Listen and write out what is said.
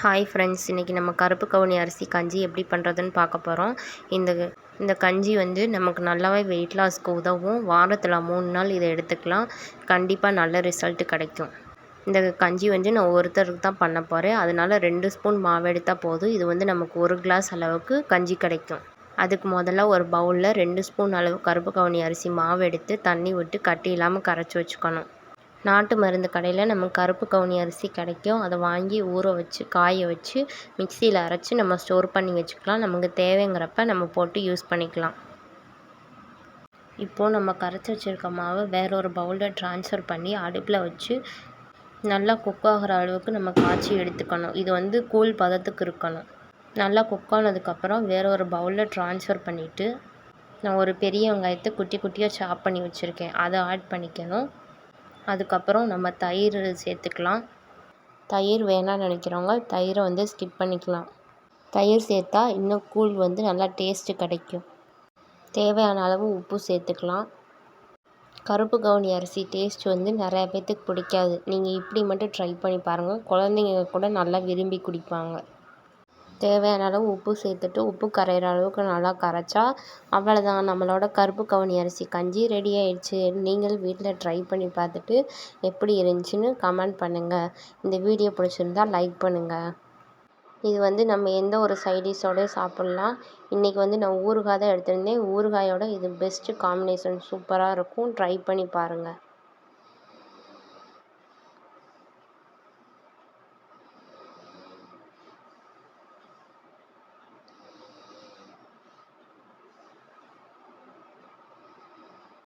Hi friends இன்றைக்கி நம்ம கருப்பு கவுனி அரிசி கஞ்சி எப்படி பண்ணுறதுன்னு பார்க்க போகிறோம் இந்த இந்த கஞ்சி வந்து நமக்கு நல்லாவே வெயிட் லாஸ்க்கு உதவும். வாரத்தில் மூணு நாள் இதை எடுத்துக்கலாம். கண்டிப்பாக நல்ல ரிசல்ட்டு கிடைக்கும். இந்த கஞ்சி வந்து நான் ஒருத்தருக்கு தான் பண்ண போகிறேன் அதனால் ரெண்டு ஸ்பூன் மாவு எடுத்தால் போதும். இது வந்து நமக்கு ஒரு கிளாஸ் அளவுக்கு கஞ்சி கிடைக்கும். அதுக்கு முதல்ல ஒரு பவுலில் ரெண்டு ஸ்பூன் அளவு கருப்பு கவுனி அரிசி மாவு எடுத்து தண்ணி விட்டு கட்டி இல்லாமல் கரைச்சி வச்சுக்கணும். நாட்டு மருந்து கடையில் நம்ம கருப்பு கவுனி அரிசி கிடைக்கும். அதை வாங்கி ஊற வச்சு காய வச்சு மிக்ஸியில் அரைச்சி நம்ம ஸ்டோர் பண்ணி வச்சுக்கலாம். நமக்கு தேவைங்கிறப்ப நம்ம போட்டு யூஸ் பண்ணிக்கலாம். இப்போது நம்ம கரைச்சி வச்சுருக்க மாவை வேற ஒரு பவுலில் ட்ரான்ஸ்ஃபர் பண்ணி அடுப்பில் வச்சு நல்லா குக் ஆகிற அளவுக்கு நம்ம காய்ச்சி எடுத்துக்கணும். இது வந்து கூழ் பதத்துக்கு இருக்கணும். நல்லா குக் ஆனதுக்கப்புறம் வேற ஒரு பவுலில் ட்ரான்ஸ்ஃபர் பண்ணிவிட்டு நான் ஒரு பெரிய வெங்காயத்தை குட்டி குட்டியாக சாப் பண்ணி வச்சுருக்கேன். அதை ஆட் பண்ணிக்கணும். அதுக்கப்புறம் நம்ம தயிர் சேர்த்துக்கலாம். தயிர் வேணாம்னு நினைக்கிறவங்க தயிரை வந்து ஸ்கிப் பண்ணிக்கலாம். தயிர் சேர்த்தா இன்னும் கூழ் வந்து நல்லா டேஸ்ட்டு கிடைக்கும். தேவையான அளவு உப்பு சேர்த்துக்கலாம். கருப்பு கவுனி அரிசி டேஸ்ட் வந்து நிறையா பேர்த்துக்கு பிடிக்காது. நீங்கள் இப்படி மட்டும் ட்ரை பண்ணி பாருங்கள் குழந்தைங்க கூட நல்லா விரும்பி குடிப்பாங்க. தேவையான அளவு உப்பு சேர்த்துட்டு உப்பு கரைகிற அளவுக்கு நல்லா கரைச்சா அவ்வளோதான் நம்மளோட கருப்பு கவுனி அரிசி கஞ்சி ரெடி ஆயிடுச்சு. நீங்கள் வீட்டில் ட்ரை பண்ணி பார்த்துட்டு எப்படி இருந்துச்சுன்னு கமெண்ட் பண்ணுங்கள் இந்த வீடியோ பிடிச்சிருந்தா லைக் பண்ணுங்கள் இது வந்து நம்ம எந்த ஒரு சைடிஷோடய சாப்பிட்லாம். இன்றைக்கி வந்து நான் ஊறுகாய் தான் எடுத்திருந்தேன். ஊறுகாயோட இது பெஸ்ட்டு காம்பினேஷன் சூப்பராக இருக்கும். ட்ரை பண்ணி பாருங்கள்